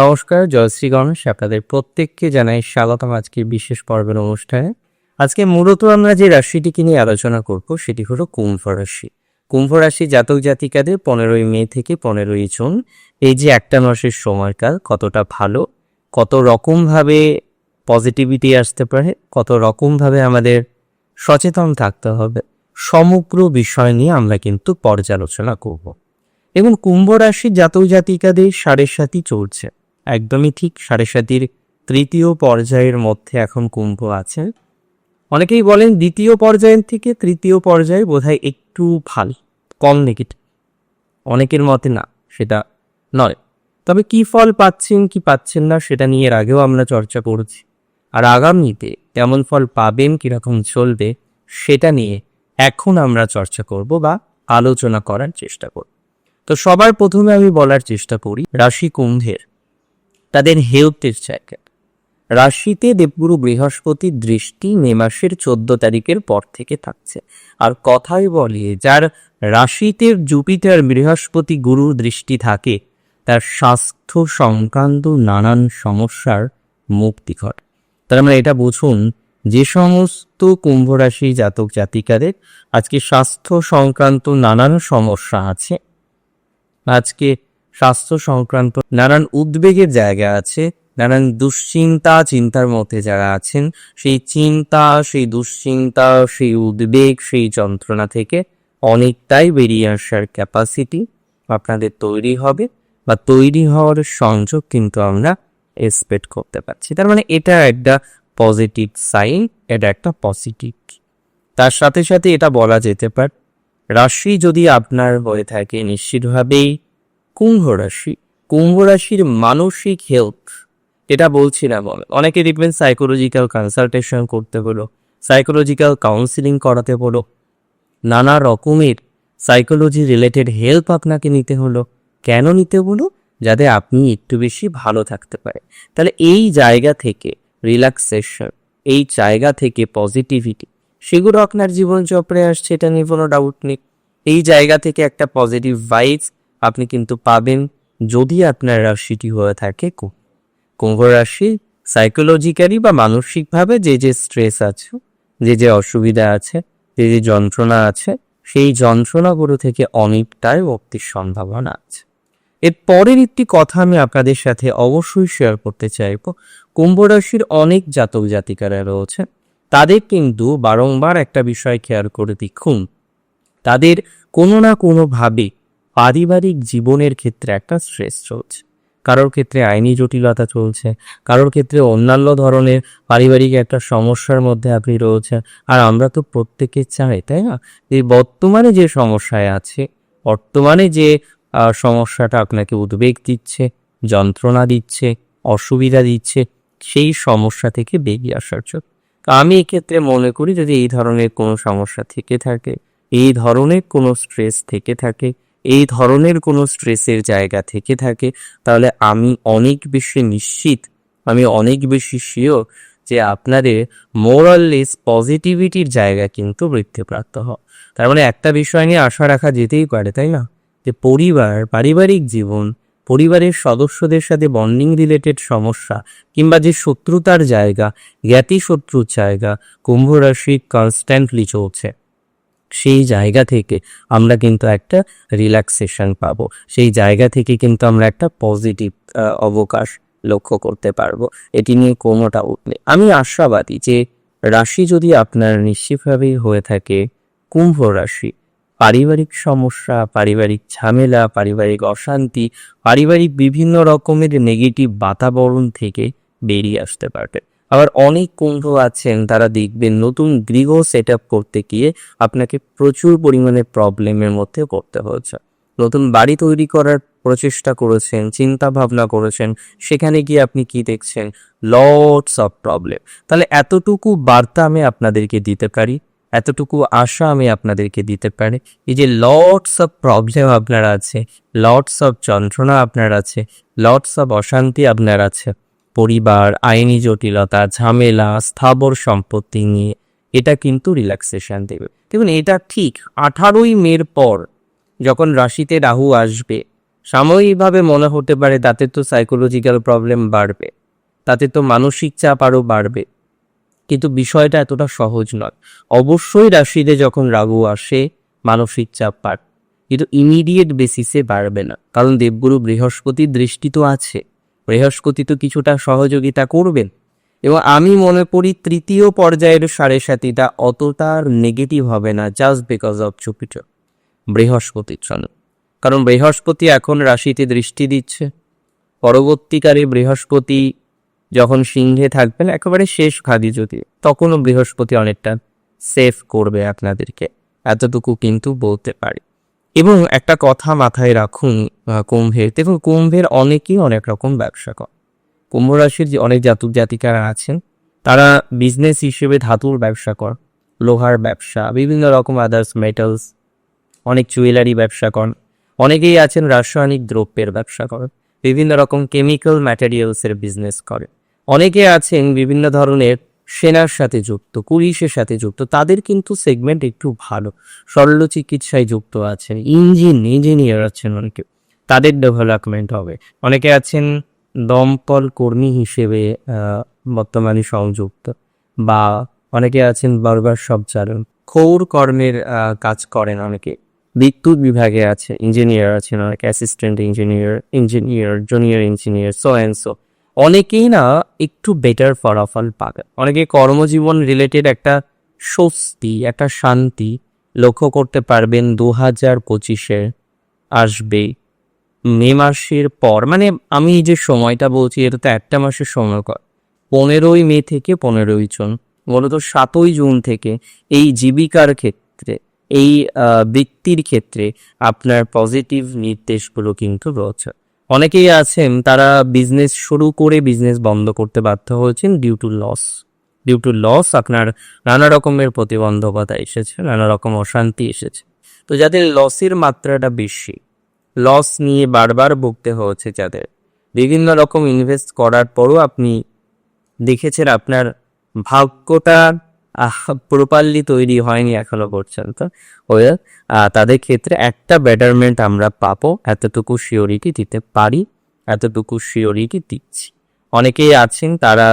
নমস্কার, জয়শ্রী গণেশ আপনাদের প্রত্যেককে জানাই স্বাগতম আজকের বিশেষ পর্বের অনুষ্ঠানে। আজকে মূলত আমরা যে রাশিটিকে নিয়ে আলোচনা করব সেটি হলো কুম্ভ রাশি। কুম্ভ রাশি জাতক জাতিকাদের পনেরোই মে থেকে পনেরোই জুন, এই যে একটা মাসের সময়কাল কতটা ভালো, কত রকমভাবে পজিটিভিটি আসতে পারে, কত রকমভাবে আমাদের সচেতন থাকতে হবে, সমগ্র বিষয় নিয়ে আমরা কিন্তু পর্যালোচনা করব। এবং কুম্ভ রাশির জাতক জাতিকাদের সাড়ে সাতি চলছে। একদমই ঠিক। সাড়ে সাতির তৃতীয় পর্যায়ের মধ্যে এখন কুম্ভ আছে অনেকেই বলেন দ্বিতীয় পর্যায়ের থেকে তৃতীয় পর্যায়ে বোধহয় একটু ভালো, কম নেগেটিভ অনেকের মতে না, সেটা নয়। তবে কি ফল পাচ্ছেন, কি পাচ্ছেন না, সেটা নিয়ে এর আগেও আমরা চর্চা করেছি। আর আগামীতে কেমন ফল পাবেন, কীরকম চলবে, সেটা নিয়ে এখন আমরা চর্চা করব বা আলোচনা করার চেষ্টা করব। তো সবার প্রথমে আমি বলার চেষ্টা করি রাশি কুম্ভের। তাদের হেলথের জায়গা। রাশিতে দেবগুরু বৃহস্পতির দৃষ্টি মে মাসের চোদ্দ তারিখের পর থেকে থাকছে। আর কথাই বলে, যার রাশিতে জুপিটার বৃহস্পতি গুরুর দৃষ্টি থাকে, তার স্বাস্থ্য সংক্রান্ত নানান সমস্যার মুক্তি ঘটে। তার মানে এটা বুঝুন, যে সমস্ত কুম্ভ রাশি জাতক জাতিকাদের আজকে স্বাস্থ্য সংক্রান্ত নানান সমস্যা আছে। আজকে স্বাস্থ্য সংক্রান্ত নানান উদ্বেগের জায়গা আছে, নানান দুশ্চিন্তা চিন্তার মধ্যে যারা আছেন, সেই চিন্তা, সেই দুশ্চিন্তা, সেই উদ্বেগ, সেই যন্ত্রণা থেকে অনেকটাই বেরিয়ে আসার ক্যাপাসিটি আপনাদের তৈরি হবে বা তৈরি হওয়ার সংযোগ কিন্তু আমরা এক্সপেক্ট করতে পারছি। তার মানে এটা একটা পজিটিভ সাইন এটা একটা পজিটিভ তার সাথে সাথে এটা বলা যেতে পারে, রাশি যদি আপনার হয়ে থাকে, নিশ্চিতভাবেই কুম্ভ রাশি। কুম্ভ রাশির মানসিক হেলথ এটা বলছি না বল অনেকে দেখবেন সাইকোলজিক্যাল কনসালটেশন করতে বলো সাইকোলজিক্যাল কাউন্সিলিং করাতে বলো নানা রকমের সাইকোলজি রিলেটেড হেল্প আপনাকে নিতে হলো। কেন নিতে হলো? যাতে আপনি একটু বেশি ভালো থাকতে পারে তাহলে এই জায়গা থেকে রিল্যাক্সেশন এই জায়গা থেকে পজিটিভিটি সেগুলো আপনার জীবনচক্রে আসছে, এটা নিয়ে কোনো ডাউট নেই। এই জায়গা থেকে একটা পজিটিভ ভাইবস আপনি কিন্তু পাবেন যদি আপনার রাশিটি হয়ে থাকে কুম্ভ রাশি সাইকোলজিক্যালি বা মানসিকভাবে যে যে স্ট্রেস আছে, যে যে অসুবিধা আছে, যে যে যন্ত্রণা আছে, সেই যন্ত্রণাগুলো থেকে অনেকটাই মুক্তির সম্ভাবনা আছে। এর পরের একটি কথা আমি আপনাদের সাথে অবশ্যই শেয়ার করতে চাইব। কুম্ভ রাশির অনেক জাতক জাতিকারা রয়েছে, তাদের কিন্তু বারংবার একটা বিষয় খেয়াল করে দেখুন। তাদের কোনো না কোনোভাবে পারিবারিক জীবনের ক্ষেত্রে একটা স্ট্রেস চলছে। কারোর ক্ষেত্রে আইনি জটিলতা চলছে, কারোর ক্ষেত্রে অন্যান্য ধরনের পারিবারিক একটা সমস্যার মধ্যে আপনি রয়েছেন। আর আমরা তো প্রত্যেকে চাই, তাই না? যে বর্তমানে যে সমস্যায় আছে, বর্তমানে যে সমস্যাটা আপনাকে উদ্বেগ দিচ্ছে, যন্ত্রণা দিচ্ছে, অসুবিধা দিচ্ছে, সেই সমস্যা থেকে বেরিয়ে আসার জন্য। আমি এক্ষেত্রে মনে করি যদি এই ধরনের কোনো সমস্যা থেকে থাকে, এই ধরনের কোনো স্ট্রেস থেকে থাকে এই ধরনের কোনো স্ট্রেসের জায়গা থেকে থাকে, তাহলে আমি অনেক বেশি নিশ্চিত, আমি অনেক বেশি শিওর যে আপনাদের মোরাললেস পজিটিভিটির জায়গা কিন্তু বৃদ্ধিপ্রাপ্ত হয় তার মানে একটা বিষয় নিয়ে আশা রাখা যেতেই পারে, তাই না? যে পরিবার, পারিবারিক জীবন, পরিবারের সদস্যদের সাথে বন্ডিং রিলেটেড সমস্যা, কিংবা যে শত্রুতার জায়গা জ্ঞাতি শত্রুর জায়গা কুম্ভ রাশি কনস্ট্যান্টলি চলছে। সেই জায়গা থেকে আমরা কিন্তু একটা রিল্যাক্সেশন পাবো। সেই জায়গা থেকে কিন্তু আমরা একটা পজিটিভ অবকাশ লক্ষ্য করতে পারব। এটি নিয়ে কোনোটা উঠলে আমি আশাবাদী যে রাশি যদি আপনার নিশ্চিতভাবেই হয়ে থাকে, কুম্ভ রাশি, পারিবারিক সমস্যা, পারিবারিক ঝামেলা, পারিবারিক অশান্তি, পারিবারিক বিভিন্ন রকমের নেগেটিভ বাতাবরণ থেকে বেরিয়ে আসতে পারবে। আবার অনেক কুম্ভ আছেন, তারা দেখবেন নতুন গৃহ সেট করতে গিয়ে আপনাকে প্রচুর পরিমাণে প্রবলেমের মধ্যে করতে হচ্ছে নতুন বাড়ি তৈরি করার প্রচেষ্টা করেছেন চিন্তা ভাবনা করেছেন, সেখানে গিয়ে আপনি কি দেখছেন? লটস অফ প্রবলেম তাহলে এতটুকু বার্তা আমি আপনাদেরকে দিতে পারি, এতটুকু আশা আমি আপনাদেরকে দিতে পারি, এই যে লটস অফ প্রবলেম আপনার আছে লটস অফ যন্ত্রণা আপনার আছে লটস অফ অশান্তি আপনার আছে পরিবার, আইনি জটিলতা, ঝামেলা, স্থাবর সম্পত্তি নিয়ে এটা কিন্তু রিল্যাক্সেশন দেবে। দেখুন, এটা ঠিক আঠারোই মের পর যখন রাশিতে রাহু আসবে, সাময়িকভাবে মনে হতে পারে তাতে তো সাইকোলজিক্যাল প্রবলেম বাড়বে, তাতে তো মানসিক চাপ আরও বাড়বে। কিন্তু বিষয়টা এতটা সহজ নয়। অবশ্যই রাশিতে যখন রাহু আসে, মানসিক চাপ বাড়বে। কিন্তু ইমিডিয়েট বেসিসে বাড়বে না। কারণ দেবগুরু বৃহস্পতির দৃষ্টি তো আছে। বৃহস্পতি তো কিছুটা সহযোগিতা করবেন। এবং আমি মনে করি তৃতীয় পর্যায়ের সাড়ে সাতিটা অতটা নেগেটিভ হবে না জাস্ট বিকজ অফ জুপিটার বৃহস্পতির জন্য। কারণ বৃহস্পতি এখন রাশিতে দৃষ্টি দিচ্ছে। পরবর্তীকালে বৃহস্পতি যখন সিংহে থাকবেন, একেবারে শেষ খাদি যদি, তখনও বৃহস্পতি অনেকটা সেফ করবে আপনাদেরকে। এতটুকু কিন্তু বলতে পারি। এবং একটা কথা মাথায় রাখুন কুম্ভের। দেখুন, কুম্ভের অনেকেই অনেক রকম ব্যবসা করে। কুম্ভ রাশির যে অনেক জাতক জাতিকারা আছেন, তারা বিজনেস হিসেবে ধাতুর ব্যবসা কর, লোহার ব্যবসা, বিভিন্ন রকম আদার্স মেটালস অনেক জুয়েলারি ব্যবসা করেন অনেকেই আছেন রাসায়নিক দ্রব্যের ব্যবসা করেন, বিভিন্ন রকম কেমিক্যাল ম্যাটেরিয়ালসের বিজনেস করে অনেকে আছেন বিভিন্ন ধরনের সেনার সাথে যুক্ত, পুলিশের সাথে যুক্ত, তাদের কিন্তু সেগমেন্ট একটু ভালো। শল্য চিকিৎসায় যুক্ত আছেন, ইঞ্জিন ইঞ্জিনিয়ার আছেন অনেকে, তাদের ডেভেলপমেন্ট হবে। অনেকে আছেন দমকল কর্মী হিসেবে বর্তমানে সংযুক্ত, বা অনেকে আছেন বারবার সব চালন। খৌর কর্মের কাজ করেন অনেকে, বিদ্যুৎ বিভাগে আছে ইঞ্জিনিয়ার আছেন অনেকে assistant engineer engineer junior engineer so and so অনেকেই না একটু বেটার ফলাফল পাবে। অনেকে কর্মজীবন রিলেটেড একটা স্বস্তি, একটা শান্তি লক্ষ্য করতে পারবেন দু হাজার পঁচিশে আসবে মে মাসের পর। মানে আমি যে সময়টা বলছি, এটা তো একটা মাসের সময় কর পনেরোই মে থেকে পনেরোই জুন মূলত সাতই জুন থেকে এই জীবিকার ক্ষেত্রে, এই ব্যক্তির ক্ষেত্রে আপনার পজিটিভ নির্দেশগুলো কিন্তু রয়েছে। অনেকেই আছেন, তারা বিজনেস শুরু করে বিজনেস বন্ধ করতে বাধ্য হয়েছেন due to loss due to loss আপনার নানা রকমের প্রতিবন্ধকতা এসেছে, নানা রকম অশান্তি এসেছে। তো যাদের লসের মাত্রাটা বেশি লস নিয়ে বারবার ভুগতে হয়েছে যাদের, বিভিন্ন রকম ইনভেস্ট করার পরও আপনি দেখেছেন আপনার ভাগ্যটা প্রপারলি তৈরি হয়নি এখনও পর্যন্ত। ওই তাদের ক্ষেত্রে একটা বেটারমেন্ট আমরা পাবো, এতটুকু শিওরিটি দিতে পারি, এতটুকু শিওরিটি দিচ্ছি। অনেকেই আছেন, তারা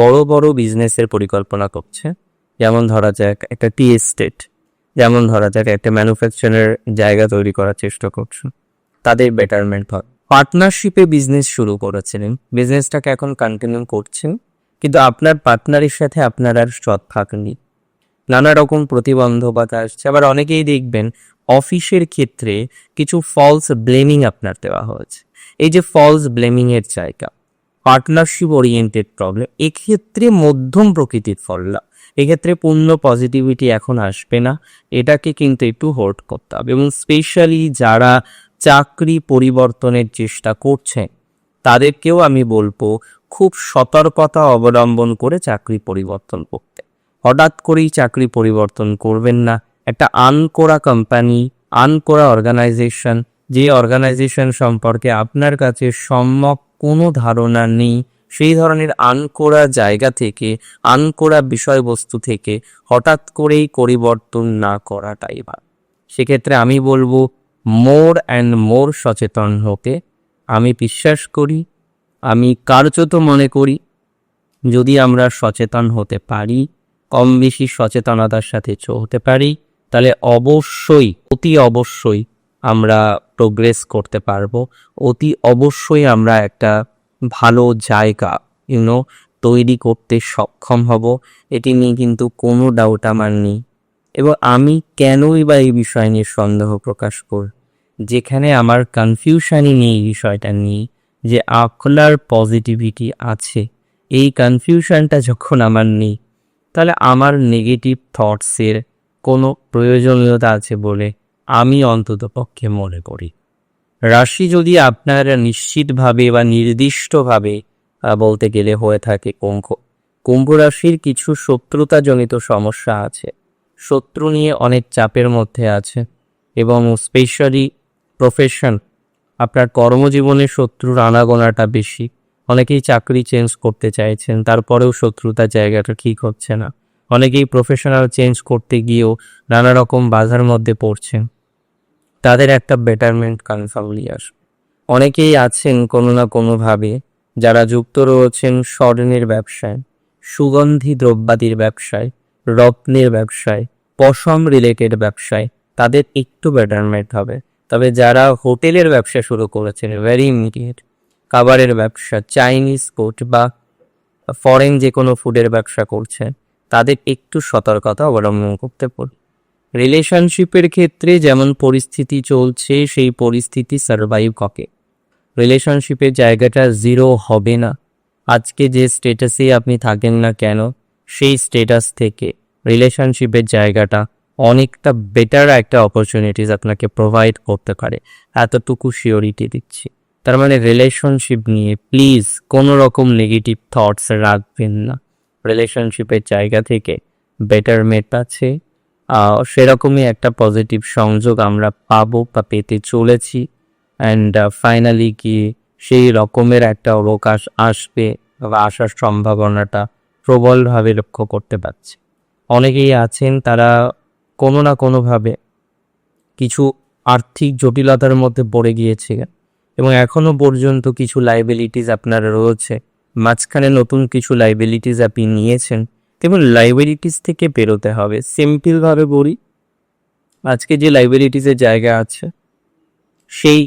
বড় বড় বিজনেসের পরিকল্পনা করছে। যেমন ধরা যাক, একটা টি এস্টেট যেমন ধরা যাক, একটা ম্যানুফ্যাকচারের জায়গা তৈরি করার চেষ্টা করছে। তাদের বেটারমেন্ট হয় পার্টনারশিপে বিজনেস শুরু করেছিলেন। বিজনেসটাকে এখন কন্টিনিউ করছেন। কিন্তু আপনার পার্টনারের সাথে আপনার আর সৎ থাকেনি। নানা রকম প্রতিবন্ধকতা আসছে। আবার অনেকেই দেখবেন অফিসের ক্ষেত্রে কিছু ফলস ব্লেমিং আপনার দেওয়া হয়েছে। এই যে ফলস ব্লেমিং এর জায়গা পার্টনারশিপ ওরিয়েন্টেড প্রবলেম এক্ষেত্রে মধ্যম প্রকৃতির ফললা এক্ষেত্রে পূর্ণ পজিটিভিটি এখন আসবে না। এটাকে কিন্তু একটু হোল্ড করতে হবে। এবং স্পেশালি যারা চাকরি পরিবর্তনের চেষ্টা করছেন তাদেরকেও আমি বলব, খুব সতর্কতা অবলম্বন করে চাকরি পরিবর্তন করতে। হঠাৎ করেই চাকরি পরিবর্তন করবেন না। একটা আনকোরা কোম্পানি আনকোরা অর্গানাইজেশন যে অর্গানাইজেশন সম্পর্কে আপনার কাছে সম্যক কোনো ধারণা নেই, সেই ধরনের আনকোরা জায়গা থেকে, আনকোরা বিষয়বস্তু থেকে হঠাৎ করেই পরিবর্তন না করাটাই ভালো। সেক্ষেত্রে আমি বলব মোর অ্যান্ড মোর সচেতন হতে আমি বিশ্বাস করি, আমি কার্যত মনে করি, যদি আমরা সচেতন হতে পারি, কম বেশি সচেতনতার সাথে চলতে পারি, তাহলে অবশ্যই, অতি অবশ্যই আমরা প্রোগ্রেস করতে পারব। অতি অবশ্যই আমরা একটা ভালো জায়গা ইউনো তৈরি করতে সক্ষম হব। এটি নিয়ে কিন্তু কোনো ডাউট আমার নেই। এবং আমি কেনই বা এই বিষয় নিয়ে সন্দেহ প্রকাশ করি যেখানে আমার কনফিউশনই নেই বিষয়টা নিয়ে যে আপনার পজিটিভিটি আছে। এই কনফিউশনটা যখন আমার নেই, তাহলে আমার নেগেটিভ থটসের কোনো প্রয়োজনীয়তা আছে বলে আমি অন্তত পক্ষে মনে করি। রাশি যদি আপনার নিশ্চিতভাবে বা নির্দিষ্টভাবে বলতে গেলে হয়ে থাকে কুম্ভ। কুম্ভ রাশির কিছু শত্রুতাজনিত সমস্যা আছে। শত্রু নিয়ে অনেক চাপের মধ্যে আছে এবং স্পেশালি প্রফেশন আপনার কর্মজীবনে শত্রুর আনাগোনাটা বেশি। অনেকেই চাকরি চেঞ্জ করতে চাইছেন, তারপরেও শত্রুতার জায়গাটা ঠিক হচ্ছে না। অনেকেই প্রফেশনাল চেঞ্জ করতে গিয়েও নানা রকম বাধার মধ্যে পড়ছেন। তাদের একটা বেটারমেন্ট কনফার্মলি আসবে অনেকেই আছেন কোনো না কোনোভাবে, যারা যুক্ত রয়েছেন স্বর্ণের ব্যবসায়, সুগন্ধি দ্রব্যাদির ব্যবসায়, রত্নের ব্যবসায়, পশম রিলেটেড ব্যবসায়, তাদের একটু বেটারমেন্ট হবে। তবে যারা হোটেলের ব্যবসা শুরু করেছেন ভেরি ইমিডিয়েট খাবারের ব্যবসা চাইনিজ ফুড বা ফরেন যে কোনো ফুডের ব্যবসা করছে তাদের একটু সতর্কতা অবলম্বন করতে পারে রিলেশনশিপের ক্ষেত্রে যেমন পরিস্থিতি চলছে, সেই পরিস্থিতি সার্ভাইভ করে। রিলেশনশিপের জায়গাটা জিরো হবে না। আজকে যে স্টেটাসে আপনি থাকেন না কেন, সেই স্টেটাস থেকে রিলেশনশিপের জায়গাটা অনেকটা বেটার একটা অপরচুনিটিস আপনাকে প্রোভাইড করতে পারে। এতটুকু শিওরিটি দিচ্ছি। তার মানে রিলেশনশিপ নিয়ে প্লিজ কোনো রকম নেগেটিভ থটস রাখবেন না। রিলেশনশিপের জায়গা থেকে বেটারমেন্ট আছে। আহ, সেরকমই একটা পজিটিভ সংযোগ আমরা পাবো বা পেতে চলেছি। অ্যান্ড ফাইনালি কি সেই রকমের একটা অবকাশ আসবে বা আসার সম্ভাবনাটা প্রবলভাবে লক্ষ্য করতে পারছি। অনেকেই আছেন তারা কোনো না কোনোভাবে কিছু আর্থিক জটিলতার মধ্যে পড়ে গিয়েছিলেন এবং এখনও পর্যন্ত কিছু লাইবিলিটিস আপনার রয়েছে। মাঝখানে নতুন কিছু লাইবিলিটিস আপনি নিয়েছেন। এবং লাইবিলিটিস থেকে বেরোতে হবে। সিম্পলভাবে বলি, আজকে যে লাইবিলিটিসের জায়গা আছে, সেই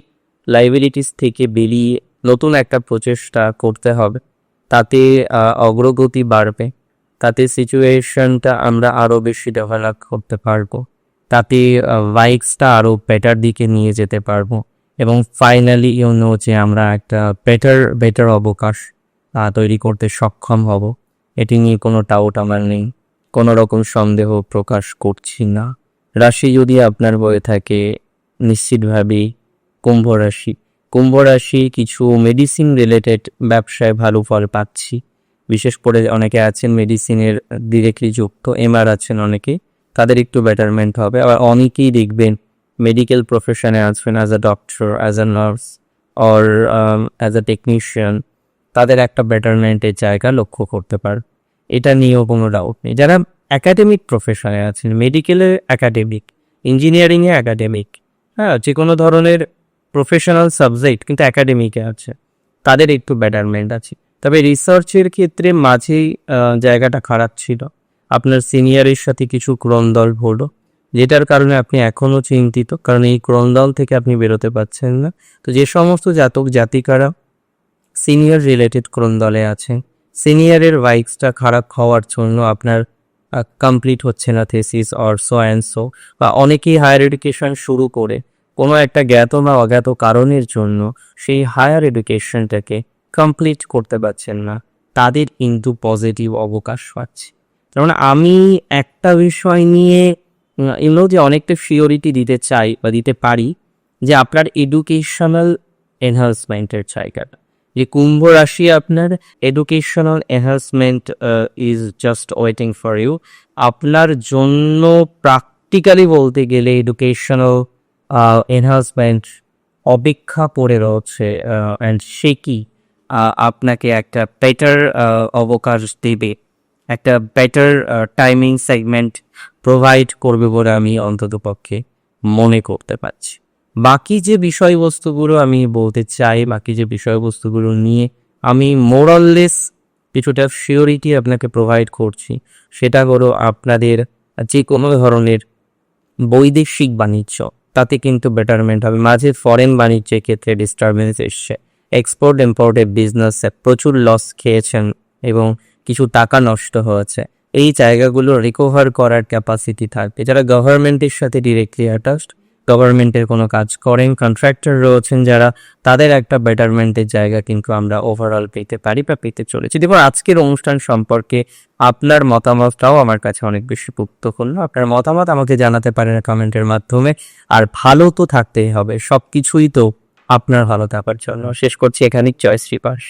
লাইবিলিটিস থেকে বেরিয়ে নতুন একটা প্রচেষ্টা করতে হবে। তাতে অগ্রগতি বাড়বে। তাতে সিচুয়েশনটা আমরা আরও বেশি ডেভেলপ করতে পারব। তাতে বাইকসটা আরও বেটার দিকে নিয়ে যেতে পারব। এবং ফাইনালি ইউনো যে আমরা একটা বেটার বেটার অবকাশ তৈরি করতে সক্ষম হব, এটি নিয়ে কোনো ডাউট আমার নেই। কোনো রকম সন্দেহ প্রকাশ করছি না। রাশি যদি আপনার বয়ে থাকে নিশ্চিতভাবেই কুম্ভ রাশি। কুম্ভ রাশি কিছু মেডিসিন রিলেটেড ব্যবসায় ভালো ফল পাচ্ছি। বিশেষ করে অনেকে আছেন মেডিসিনের ডিরেক্টলি যুক্ত এমআর আছেন অনেকে তাদের একটু বেটারমেন্ট হবে। আবার অনেকেই দেখবেন মেডিকেল প্রফেশনে আছেন as a doctor as a nurse or as a technician তাদের একটা বেটারমেন্টের জায়গা লক্ষ্য করতে পার। এটা নিয়েও কোনো ডাউট নেই। যারা একাডেমিক প্রফেশনে আছেন মেডিকেলে একাডেমিক ইঞ্জিনিয়ারিংয়ে একাডেমিক হ্যাঁ যে কোনো ধরনের প্রফেশনাল সাবজেক্ট কিন্তু একাডেমিকে আছে, তাদের একটু বেটারমেন্ট আছে। তবে রিসার্চের ক্ষেত্রে মাঝেই জায়গাটা খারাপ ছিল। আপনার সিনিয়রের সাথে কিছু ক্রন্দল হলো, যেটার কারণে আপনি এখনও চিন্তিত, কারণ এই ক্রন্দল থেকে আপনি বেরোতে পারছেন না। তো যে সমস্ত জাতক জাতিকারা সিনিয়র রিলেটেড ক্রন্দলে আছেন সিনিয়রের বাইকসটা খারাপ হওয়ার জন্য আপনার কমপ্লিট হচ্ছে না thesis or so and so বা অনেকেই হায়ার এডুকেশন শুরু করে কোনো একটা জ্ঞাত বা অজ্ঞাত কারণের জন্য সেই হায়ার এডুকেশনটাকে কমপ্লিট করতে পারছেন না। তাদের কিন্তু পজিটিভ অবকাশ পাচ্ছে। তার মানে আমি একটা বিষয় নিয়ে ইউনো যে অনেকটা সিওরিটি দিতে চাই বা দিতে পারি, যে আপনার এডুকেশনাল এনহান্সমেন্টের জায়গাটা। যে কুম্ভ রাশি আপনার educational enhancement is just waiting for you আপনার জন্য প্র্যাকটিক্যালি বলতে গেলে এডুকেশনাল এনহান্সমেন্ট অপেক্ষা করে রয়েছে অ্যান্ড সে কি? আপনাকে একটা বেটার অবকাশ দেবে। একটা বেটার টাইমিং সেগমেন্ট প্রোভাইড করবে বলে আমি অন্তত পক্ষে মনে করতে পারছি। বাকি যে বিষয়বস্তুগুলো আমি বলতে চাই, বাকি যে বিষয়বস্তুগুলো নিয়ে আমি মোরাললেস কিছুটা সিওরিটি আপনাকে প্রোভাইড করছি, সেটা হলো আপনাদের যে কোনো ধরনের বৈদেশিক বাণিজ্য, তাতে কিন্তু বেটারমেন্ট হবে। মাঝে ফরেন বাণিজ্যের ক্ষেত্রে ডিস্টারবেন্স এসছে। এক্সপোর্ট ইম্পোর্টের বিজনেসে প্রচুর লস খেয়েছেন এবং কিছু টাকা নষ্ট হয়েছে। এই জায়গাগুলো রিকভার করার ক্যাপাসিটি থাকবে। যারা গভর্নমেন্টের সাথে ডিরেক্টলি অ্যাটাচড গভর্নমেন্টের কোনো কাজ করেন কন্ট্রাক্টর রয়েছেন যারা, তাদের একটা বেটারমেন্টের জায়গা কিন্তু আমরা ওভারঅল পেতে পারি বা পেতে চলেছি। দেখুন, আজকের অনুষ্ঠান সম্পর্কে আপনার মতামতটাও আমার কাছে অনেক বেশি গুরুত্বপূর্ণ। আপনার মতামত আমাকে জানাতে পারেন কমেন্টের মাধ্যমে। আর ভালো তো থাকতেই হবে সব কিছুই তো আপনার ভালো থাকার জন্য। শেষ করছি এখানে চয়েস রিপাস